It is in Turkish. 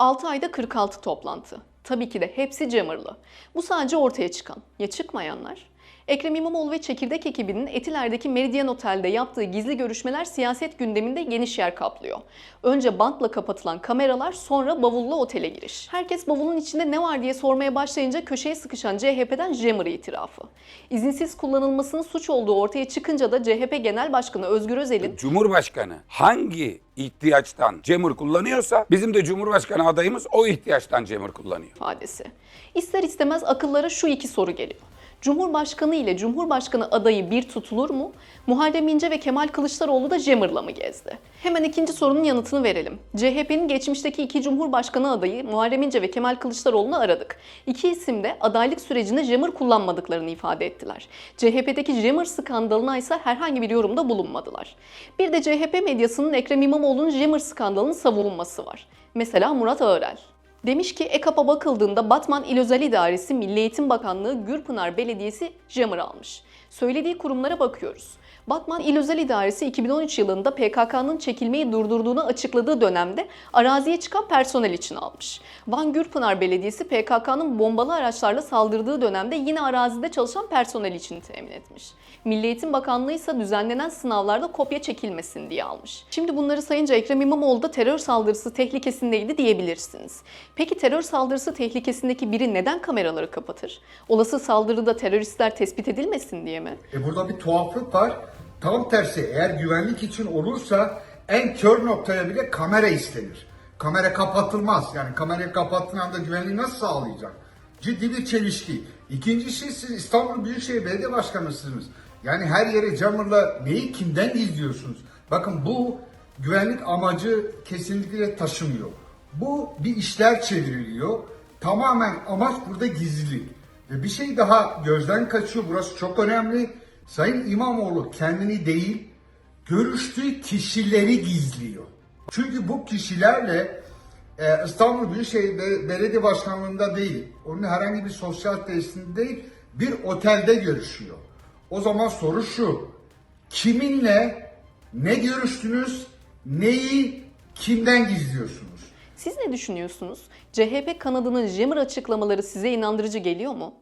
6 ayda 46 toplantı. Tabii ki de hepsi Cemırlı. Bu sadece ortaya çıkan. Ya çıkmayanlar? Ekrem İmamoğlu ve çekirdek ekibinin Etiler'deki Meridyen Otel'de yaptığı gizli görüşmeler siyaset gündeminde geniş yer kaplıyor. Önce bantla kapatılan kameralar sonra bavulla otele giriş. Herkes bavulun içinde ne var diye sormaya başlayınca köşeye sıkışan CHP'den Cemır itirafı. İzinsiz kullanılmasının suç olduğu ortaya çıkınca da CHP Genel Başkanı Özgür Özel'in Cumhurbaşkanı hangi ihtiyaçtan cemur kullanıyorsa bizim de Cumhurbaşkanı adayımız o ihtiyaçtan cemur kullanıyor. ifadesi. İster istemez akıllara şu iki soru geliyor. Cumhurbaşkanı ile Cumhurbaşkanı adayı bir tutulur mu? Muharrem İnce ve Kemal Kılıçdaroğlu da Cemır'la mı gezdi? Hemen ikinci sorunun yanıtını verelim. CHP'nin geçmişteki iki Cumhurbaşkanı adayı Muharrem İnce ve Kemal Kılıçdaroğlu'nu aradık. İki isim de adaylık sürecinde Cemır kullanmadıklarını ifade ettiler. CHP'deki Cemır skandalına ise herhangi bir yorumda bulunmadılar. Bir de CHP medyasının Ekrem İmamoğlu'nun Cemır skandalını savunması var. Mesela Murat Ağırel. Demiş ki EKAP'a bakıldığında Batman İl Özel İdaresi Milli Eğitim Bakanlığı Gürpınar Belediyesi Jammer almış. Söylediği kurumlara bakıyoruz. Batman İl Özel İdaresi 2013 yılında PKK'nın çekilmeyi durdurduğunu açıkladığı dönemde araziye çıkan personel için almış. Van Gürpınar Belediyesi PKK'nın bombalı araçlarla saldırdığı dönemde yine arazide çalışan personel için temin etmiş. Milli Eğitim Bakanlığı ise düzenlenen sınavlarda kopya çekilmesin diye almış. Şimdi bunları sayınca Ekrem İmamoğlu da terör saldırısı tehlikesindeydi diyebilirsiniz. Peki terör saldırısı tehlikesindeki biri neden kameraları kapatır? Olası saldırıda teröristler tespit edilmesin diye mi? E burada bir tuhaflık var. Tam tersi eğer güvenlik için olursa en kör noktaya bile kamera istenir. Kamera kapatılmaz. Yani kamerayı kapattığın anda güvenliği nasıl sağlayacak? Ciddi bir çelişki. İkincisi siz İstanbul Büyükşehir Belediye Başkanısınız. Yani her yere camırla neyi kimden gizliyorsunuz? Bakın bu güvenlik amacı kesinlikle taşımıyor. Bu bir işler çevriliyor. Tamamen amaç burada gizlilik. Ve bir şey daha gözden kaçıyor. Burası çok önemli. Sayın İmamoğlu kendini değil, görüştüğü kişileri gizliyor. Çünkü bu kişilerle e, İstanbul Büyükşehir Be- Belediye Başkanlığı'nda değil, onun herhangi bir sosyal tesisinde değil, bir otelde görüşüyor. O zaman soru şu, kiminle ne görüştünüz, neyi kimden gizliyorsunuz? Siz ne düşünüyorsunuz? CHP kanadının Jammer açıklamaları size inandırıcı geliyor mu?